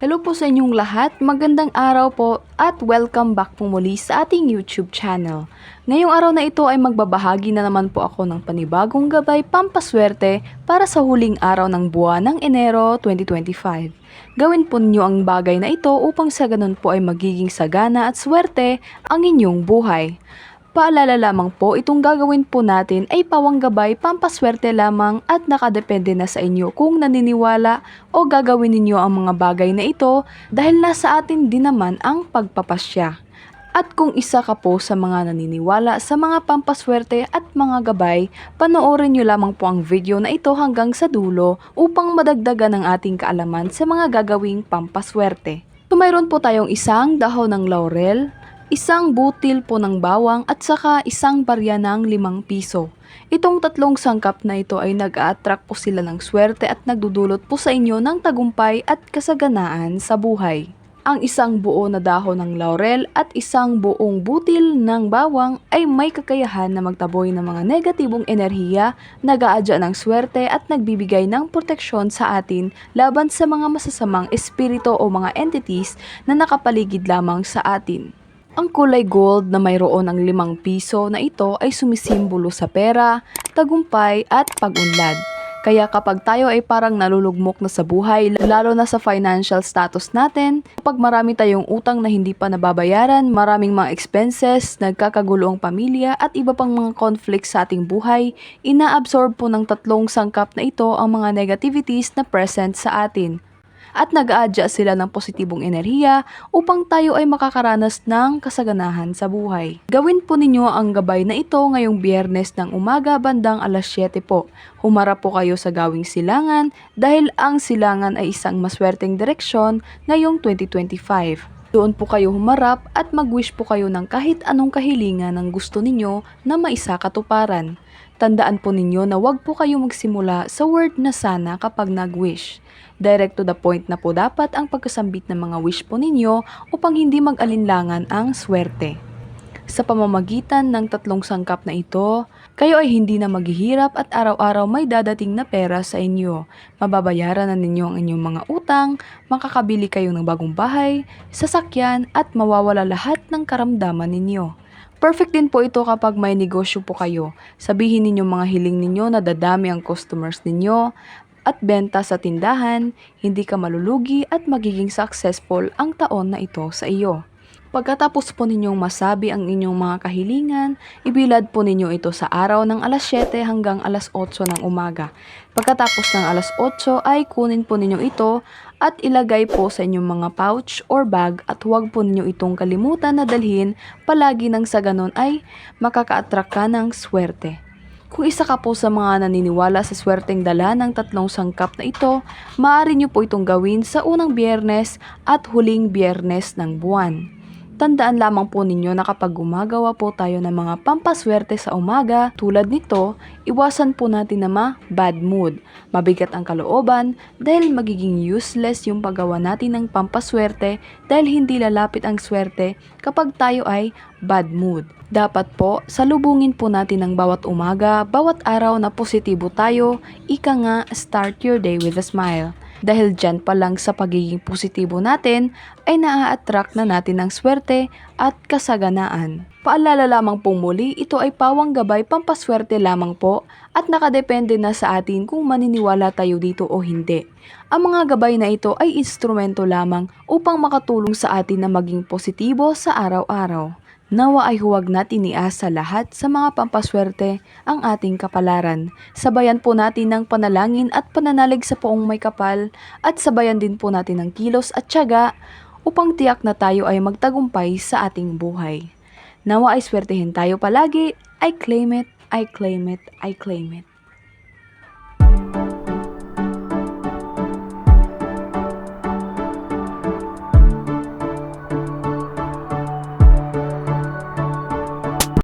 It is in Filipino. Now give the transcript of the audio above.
Hello po sa inyong lahat, magandang araw po at welcome back po muli sa ating YouTube channel. Ngayong araw na ito ay magbabahagi na naman po ako ng panibagong gabay pampaswerte para sa huling araw ng buwan ng Enero 2025. Gawin po ninyo ang bagay na ito upang sa ganun po ay magiging sagana at swerte ang inyong buhay. Paalala lamang po, itong gagawin po natin ay pawanggabay, pampaswerte lamang at nakadepende na sa inyo kung naniniwala o gagawin ninyo ang mga bagay na ito dahil nasa atin din naman ang pagpapasya. At kung isa ka po sa mga naniniwala sa mga pampaswerte at mga gabay, panoorin nyo lamang po ang video na ito hanggang sa dulo upang madagdagan ang ating kaalaman sa mga gagawing pampaswerte. So mayroon po tayong isang dahon ng laurel, isang butil po ng bawang at saka isang barya ng limang piso. Itong tatlong sangkap na ito ay nag-a-attract po sila ng swerte at nagdudulot po sa inyo ng tagumpay at kasaganaan sa buhay. Ang isang buo na dahon ng laurel at isang buong butil ng bawang ay may kakayahan na magtaboy ng mga negatibong enerhiya, nag-aadya ng swerte at nagbibigay ng proteksyon sa atin laban sa mga masasamang espiritu o mga entities na nakapaligid lamang sa atin. Ang kulay gold na mayroon ng limang piso na ito ay sumisimbolo sa pera, tagumpay at pag-unlad. Kaya kapag tayo ay parang nalulugmok na sa buhay, lalo na sa financial status natin, kapag marami tayong utang na hindi pa nababayaran, maraming mga expenses, nagkakagulo ang pamilya at iba pang mga conflicts sa ating buhay, ina-absorb po ng tatlong sangkap na ito ang mga negativities na present sa atin at nag-aadya sila ng positibong enerhiya upang tayo ay makakaranas ng kasaganahan sa buhay. Gawin po ninyo ang gabay na ito ngayong biyernes ng umaga bandang alas 7 po. Humarap po kayo sa gawing silangan dahil ang silangan ay isang maswerteng direksyon ngayong 2025. Doon po kayo humarap at mag-wish po kayo ng kahit anong kahilingan ng gusto ninyo na maisa katuparan. Tandaan po ninyo na wag po kayo magsimula sa word na sana kapag nag-wish. Direct to the point na po dapat ang pagkasambit ng mga wish po ninyo upang hindi mag-alinlangan ang swerte. Sa pamamagitan ng tatlong sangkap na ito, kayo ay hindi na maghihirap at araw-araw may dadating na pera sa inyo. Mababayaran na ninyo ang inyong mga utang, makakabili kayo ng bagong bahay, sasakyan at mawawala lahat ng karamdaman ninyo. Perfect din po ito kapag may negosyo po kayo. Sabihin ninyo mga hiling ninyo na dadami ang customers ninyo at benta sa tindahan, hindi ka malulugi at magiging successful ang taon na ito sa iyo. Pagkatapos po ninyong masabi ang inyong mga kahilingan, ibilad po ninyo ito sa araw ng alas 7 hanggang alas 8 ng umaga. Pagkatapos ng alas 8 ay kunin po ninyo ito at ilagay po sa inyong mga pouch or bag at huwag po ninyo itong kalimutan na dalhin palagi nang sa ganon ay makaka-attract ka ng swerte. Kung isa ka po sa mga naniniwala sa swerteng dala ng tatlong sangkap na ito, maaari nyo po itong gawin sa unang biyernes at huling biyernes ng buwan. Tandaan lamang po ninyo na kapag gumagawa po tayo ng mga pampaswerte sa umaga tulad nito, iwasan po natin na ma-bad mood, mabigat ang kalooban dahil magiging useless yung paggawa natin ng pampaswerte dahil hindi lalapit ang swerte kapag tayo ay bad mood. Dapat po, salubungin po natin ng bawat umaga, bawat araw na positibo tayo, ika nga start your day with a smile. Dahil dyan pa lang sa pagiging positibo natin, ay naa-attract na natin ng swerte at kasaganaan. Paalala lamang pong muli, ito ay pawang gabay pampaswerte lamang po at nakadepende na sa atin kung maniniwala tayo dito o hindi. Ang mga gabay na ito ay instrumento lamang upang makatulong sa atin na maging positibo sa araw-araw. Nawa ay huwag natin iasa lahat sa mga pampaswerte ang ating kapalaran. Sabayan po natin ng panalangin at pananalig sa poong may kapal at sabayan din po natin ng kilos at tiyaga upang tiyak na tayo ay magtagumpay sa ating buhay. Nawa ay swertehin tayo palagi. I claim it, I claim it, I claim it.